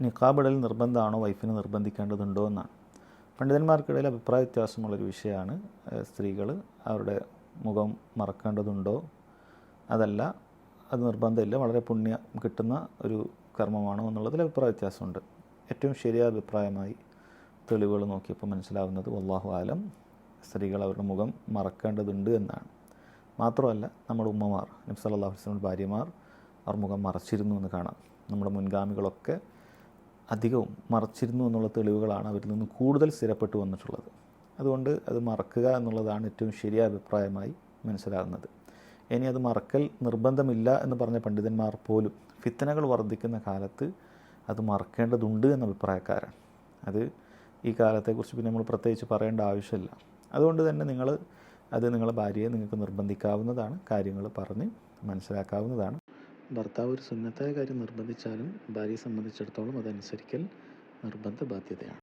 നിക്കാബിടൽ നിർബന്ധമാണോ വൈഫിനെ നിർബന്ധിക്കേണ്ടതുണ്ടോ എന്നാണ്. പണ്ഡിതന്മാർക്കിടയിൽ അഭിപ്രായ വ്യത്യാസമുള്ളൊരു വിഷയമാണ് സ്ത്രീകൾ അവരുടെ മുഖം മറക്കേണ്ടതുണ്ടോ? അതല്ല അത് നിർബന്ധമില്ല വളരെ പുണ്യം കിട്ടുന്ന ഒരു കർമ്മമാണോ എന്നുള്ളതിൽ അഭിപ്രായ വ്യത്യാസമുണ്ട്. ഏറ്റവും ശരിയായ അഭിപ്രായമായി തെളിവുകൾ നോക്കിയപ്പോൾ മനസ്സിലാവുന്നത് വല്ലാഹു ആലം സ്ത്രീകൾ അവരുടെ മുഖം മറക്കേണ്ടതുണ്ട് എന്നാണ്. മാത്രമല്ല നമ്മുടെ ഉമ്മമാർ നബ്സ് അല്ലാഹു വസ്ലമിന്റെ ഭാര്യമാർ അവർ മുഖം മറച്ചിരുന്നു എന്ന് കാണാം. നമ്മുടെ മുൻഗാമികളൊക്കെ അധികവും മറച്ചിരുന്നു എന്നുള്ള തെളിവുകളാണ് അവരിൽ നിന്ന് കൂടുതൽ സ്ഥിരപ്പെട്ടു വന്നിട്ടുള്ളത്. അതുകൊണ്ട് അത് മറക്കുക എന്നുള്ളതാണ് ഏറ്റവും ശരിയായ അഭിപ്രായമായി മനസ്സിലാകുന്നത്. ഇനി അത് മറക്കൽ നിർബന്ധമില്ല എന്ന് പറഞ്ഞ പണ്ഡിതന്മാർ പോലും ഫിത്തനകൾ വർദ്ധിക്കുന്ന കാലത്ത് അത് മറക്കേണ്ടതുണ്ട് എന്ന അഭിപ്രായക്കാരാണ്. അത് ഈ കാലത്തെക്കുറിച്ച് പിന്നെ നമ്മൾ പ്രത്യേകിച്ച് പറയേണ്ട ആവശ്യമില്ല. അതുകൊണ്ട് തന്നെ നിങ്ങൾ അത് നിങ്ങളുടെ ഭാര്യയെ നിങ്ങൾക്ക് നിർബന്ധിക്കാവുന്നതാണ് കാര്യങ്ങൾ പറഞ്ഞ് മനസ്സിലാക്കാവുന്നതാണ്. ഭർത്താവ് ഒരു സുന്നത്തായ കാര്യം നിർബന്ധിച്ചാലും ഭാര്യയെ സംബന്ധിച്ചിടത്തോളം അതനുസരിക്കൽ നിർബന്ധ ബാധ്യതയാണ്